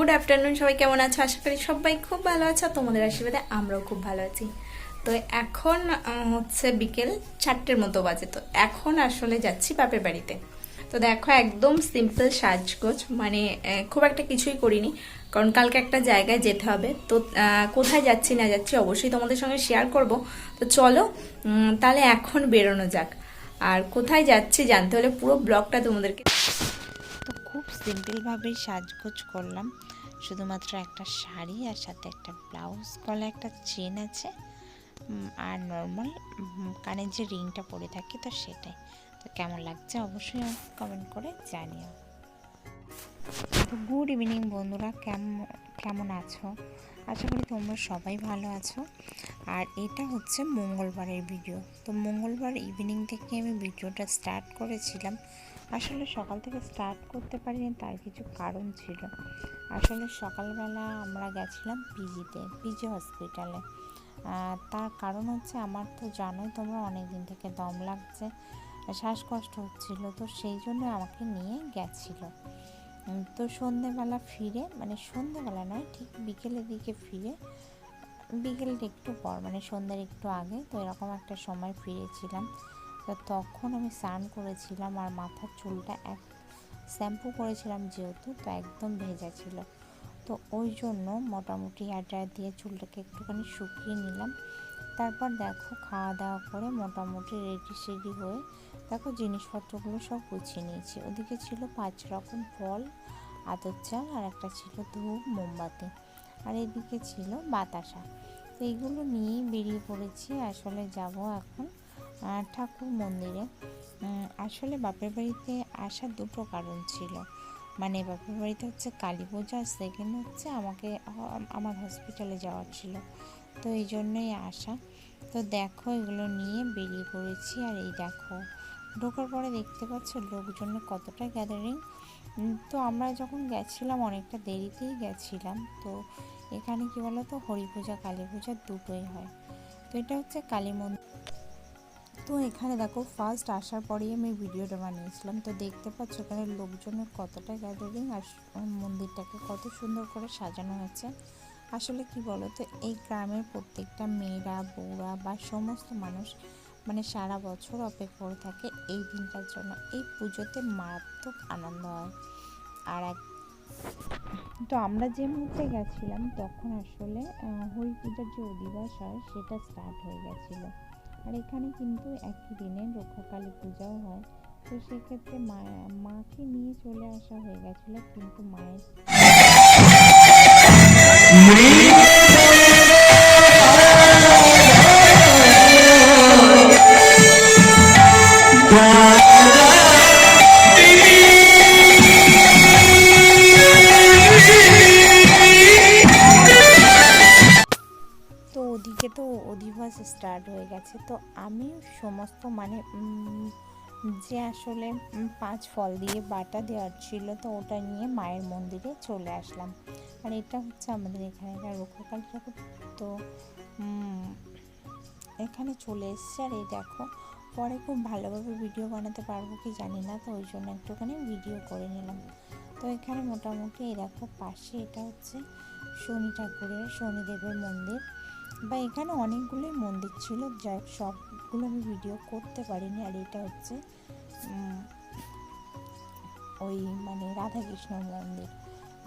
Good afternoon, সবাই কেমন আছো? আশা করি সবাই খুব ভালো আছো, তোমাদের আশীর্বাদে আমরাও খুব ভালো আছি। তো এখন হচ্ছে বিকেল চারটের মতো বাজে, তো এখন আসলে যাচ্ছি বাপের বাড়িতে। তো দেখো, একদম সিম্পল সাজগোজ মানে খুব একটা কিছুই করিনি, কারণ কালকে একটা জায়গায় যেতে হবে। তো কোথায় যাচ্ছি, না যাচ্ছি অবশ্যই তোমাদের সঙ্গে শেয়ার করব। তো চলো তাহলে এখন বেরোনো যাক। আর কোথায় যাচ্ছি জানতে হলে পুরো ব্লগটা তোমাদেরকে তো খুব সিম্পলভাবেই সাজগোজ করলাম। শুধুমাত্র একটা শাড়ি আর সাথে একটা ব্লাউজ গলা একটা চেন আছে। আর নর্মাল কানের যে রিংটা পরে থাকি তো সেটাই। তো কেমন লাগছে অবশ্যই কমেন্ট করে জানিও। তো গুড ইভিনিং বন্ধুরা কেমন কেমন আছো? আশা করি তোমরা সবাই ভালো আছো। আর এটা হচ্ছে মঙ্গলবারের ভিডিও তো মঙ্গলবার ইভিনিং থেকে আমি ভিডিওটা স্টার্ট করেছিলাম। আসলে সকাল থেকে স্টার্ট করতে পারিনি, তার কিছু কারণ ছিল। আসলে সকালবেলা আমরা গেছিলাম পিজিতে পিজি হসপিটালে তার কারণ হচ্ছে আমার তো জানোই তোমরা অনেক দিন থেকে দম লাগছে, শ্বাসকষ্ট হচ্ছিল, তো সেই জন্য আমাকে নিয়ে গেছিল। তো সন্ধেবেলা ফিরে মানে সন্ধেবেলা নয়, ঠিক বিকেলের দিকে ফিরে, বিকেলের একটু পর মানে সন্ধ্যের একটু আগে তো এরকম একটা সময় ফিরেছিলাম। তখন আমি স্নান করেছিলাম আর মাথার চুলটা এক শ্যাম্পু করেছিলাম যেহেতু, তো একদম ভেজা ছিল। তো ওই জন্য মোটামুটি হেয়ার ড্রায়ার দিয়ে চুলটাকে একটুখানি শুকিয়ে নিলাম। তারপর দেখো খাওয়া দাওয়া করে মোটামুটি রেডি সেডি হয়ে দেখো জিনিসপত্রগুলো সব গুছিয়ে নিয়েছি। ওদিকে ছিল পাঁচ রকম ফল আতর চাল আর একটা ছিল ধূপ, মোমবাতি। আর এদিকে ছিল বাতাসা। তো এইগুলো নিয়েই বেরিয়ে পড়েছি। আসলে যাব এখন। ঠাকুর মন্দিরে। আসলে বাপের বাড়িতে আসার দুটো কারণ ছিল। মানে বাপের বাড়িতে হচ্ছে কালী পূজা আর সেকেন্ড হচ্ছে আমাকে আমার হসপিটালে যাওয়ার ছিল। তো এই জন্যই আসা। তো দেখো, এগুলো নিয়ে বেরিয়ে পড়েছি আর এই দেখো, ঢোকার পরে দেখতে পাচ্ছ লোকজনের কতটা গ্যাদারিং তো আমরা যখন গেছিলাম, অনেকটা দেরিতেই গেছিলাম। তো এখানে কী বলো তো হরি পূজা কালী পূজা দুটোই হয়। তো এটা হচ্ছে কালী মন্দির। তো এখানে দেখো ফার্স্ট আসার পরেই আমি ভিডিওটা বানিয়েছিলাম। তো দেখতে পাচ্ছ এখানে লোকজনের কতটা গ্যাদারিং আর মন্দিরটাকে কত সুন্দর করে সাজানো হয়েছে। আসলে কি বলো তো এই গ্রামের প্রত্যেকটা মেয়েরা, বউরা বা সমস্ত মানুষ মানে সারা বছর অপেক্ষা করে থাকে এই দিনটার জন্য। এই পুজোতে মারাত্মক আনন্দ হয়। আর এক তো আমরা যে মুহূর্তে গেছিলাম, তখন আসলে হরি পূজার যে অধিবাস হয়, সেটা স্টার্ট হয়ে গেছিল। আর এখানে কিন্তু একই দিনে রক্ষাকালী পূজাও হয়। তো সেক্ষেত্রে মা, মাকে নিয়ে চলে আসা হয়ে গেছিল কিন্তু মায়ের ওদিকে তো অধিবাস স্টার্ট হয়ে গেছে, তো আমি সমস্ত মানে যে আসলে পাঁচ ফল দিয়ে বাটা দেওয়ার ছিল, তো ওটা নিয়ে মায়ের মন্দিরে চলে আসলাম। আর এটা হচ্ছে আমাদের এখানকার রক্ষাকালী ঠাকুর। তো এখানে চলে এসছে। আর এই দেখো, পরে খুব ভালোভাবে ভিডিও বানাতে পারব কি জানি না, তো ওই জন্য একটুখানি ভিডিও করে নিলাম। তো এখানে মোটামুটি দেখো, পাশে এটা হচ্ছে শনি ঠাকুরের, শনিদেবের মন্দির। বা এখানে অনেকগুলোই মন্দির ছিল হোক সবগুলো আমি ভিডিও করতে পারিনি। আর এটা হচ্ছে ওই মানে রাধাকৃষ্ণ মন্দির।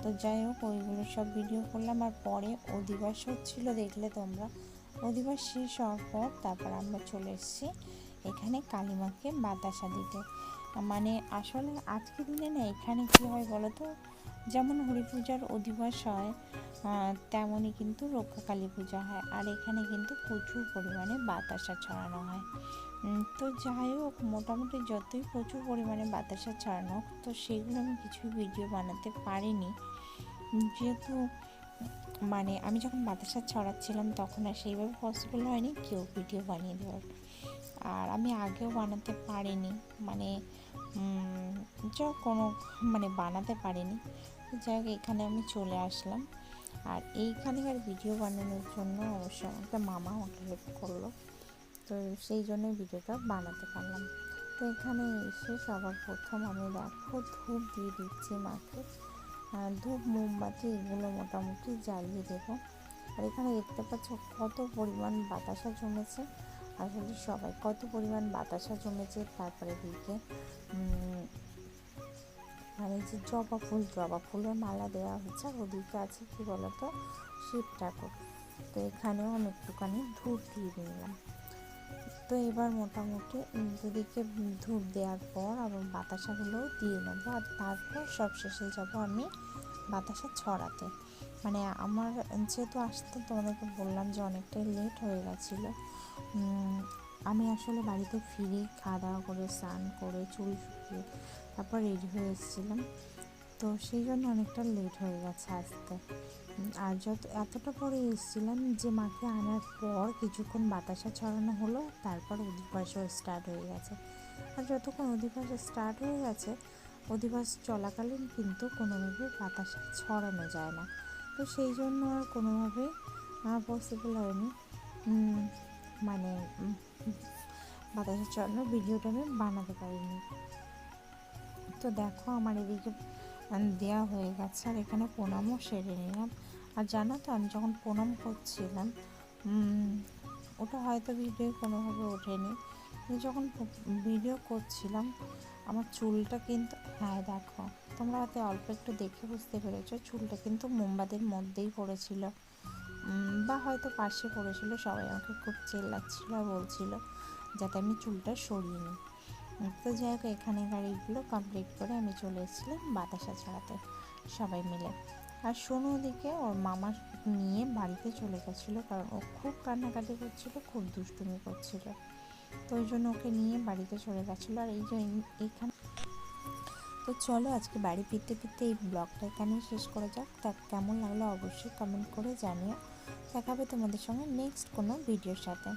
তো যাই হোক, ওইগুলো সব ভিডিও করলাম। আর পরে অধিবাস হচ্ছিল, দেখলে তোমরা। অধিবাস শেষ হওয়ার পর তারপর আমরা চলে এসেছি এখানে কালীমাকে বাতাসা দিতে। মানে আসলে আজকের দিনে না এখানে কী হয় বলো তো যেমন হরি পূজার অধিবাস হয় তেমনই কিন্তু রক্ষাকালী পূজা হয়। আর এখানে কিন্তু প্রচুর পরিমাণে বাতাসা ছড়ানো হয়। তো যাই হোক, মোটামুটি যতই প্রচুর পরিমাণে বাতাসা ছড়ানো হোক, তো সেগুলো আমি কিছু ভিডিও বানাতে পারিনি। যেহেতু মানে আমি যখন বাতাসা ছড়াচ্ছিলাম, তখন আর সেইভাবে পসিবল হয়নি, কেউ ভিডিও বানিয়ে দেওয়ার। আর আমি আগেও বানাতে পারিনি। মানে যা কোনো মানে বানাতে পারিনি। যাই হোক এখানে আমি চলে আসলাম। আর এইখানকার ভিডিও বানানোর জন্য অবশ্যই আমাকে মামা আমাকে হেল্প করল। তো সেই জন্যই ভিডিওটা বানাতে পারলাম। তো এখানে এসে সবার প্রথম আমি দেখো, ধূপ দিয়ে দিচ্ছি মাকে। ধূপ, মোমবাতি এগুলো মোটামুটি জ্বালিয়ে দেবো। আর এখানে দেখতে পাচ্ছ কত পরিমাণ বাতাসা জমেছে। আসলে সবাই কত পরিমাণ বাতাসা জমেছে, তারপরে দিকে মানে যে জবা ফুল, জবা ফুলের মালা দেওয়া হচ্ছে ওদিকে আছে কি বলতো, শিব ঠাকুর। তো এখানেও আমি একটুখানি ধূপ দিয়ে দিলাম। তো এবার মোটামুটি দুদিকে ধূপ দেওয়ার পর আবার বাতাসাগুলোও দিয়ে নেব, আর তারপর সব শেষে যাব আমি বাতাসা ছড়াতে। মানে আমার যেহেতু আসতে তোমাদেরকে বললাম যে অনেকটাই লেট হয়ে গেছিল আমি আসলে বাড়িতে ফিরে খাওয়া দাওয়া করে, স্নান করে, চুল শুকিয়ে তারপর রেডি হয়ে এসেছিলাম। তো সেই জন্য অনেকটা লেট হয়ে গেছে আসতে। আর যত, এতটা পরে এসেছিলাম যে মাকে আনার পর কিছুক্ষণ বাতাসা ছড়ানো হলো, তারপর অধিবাসও স্টার্ট হয়ে গেছে। আর যতক্ষণ অধিবাস স্টার্ট হয়ে গেছে, অধিবাস চলাকালীন কিন্তু কোনোভাবে বাতাসা ছড়ানো যায় না। তো সেই জন্য আর কোনোভাবে পসিবল হয়নি। মানে বাতাসের বাতাসা ছড়ানোর ভিডিওটা আমি বানাতে পারিনি। তো দেখো আমার এদিকে দেওয়া হয়ে গেছে আর এখানে প্রণামও সেরে নিলাম। আর জানো তো, আমি যখন প্রণাম করছিলাম ওটা হয়তো ভিডিও কোনোভাবে ওঠেনি। যখন ভিডিও করছিলাম, আমার চুলটা কিন্তু হ্যাঁ দেখো, তোমরা হয়তো অল্প একটু দেখে বুঝতে পেরেছ, চুলটা কিন্তু মোমবাতির মধ্যেই পড়েছিল। বা হয়তো পাশে পড়েছিল, সবাই আমাকে খুব চেল্লাচ্ছিল আর বলছিল যাতে আমি চুলটা সরিয়ে নিই। তো যাই হোক, এখানে গাড়িগুলো কমপ্লিট করে আমি চলে এসেছিলাম বাতাসা ছাড়াতে সবাই মিলে। আর সোনু ওদিকে ওর মামার নিয়ে বাড়িতে চলে গেছিল কারণ ও খুব কান্নাকাটি করছিল, খুব দুষ্টুমি করছিল। তো ওই জন্য ওকে নিয়ে বাড়িতে চলে গেছিল। আর এই যে এই- এইখানে তো চলো আজকে বাড়ি ফিরতে ফিরতে এই ব্লগটা এখানেই শেষ করা যাক। তা কেমন লাগল অবশ্যই কমেন্ট করে জানিও। দেখাবে তোমাদের সঙ্গে নেক্সট কোনো ভিডিওর সাথে।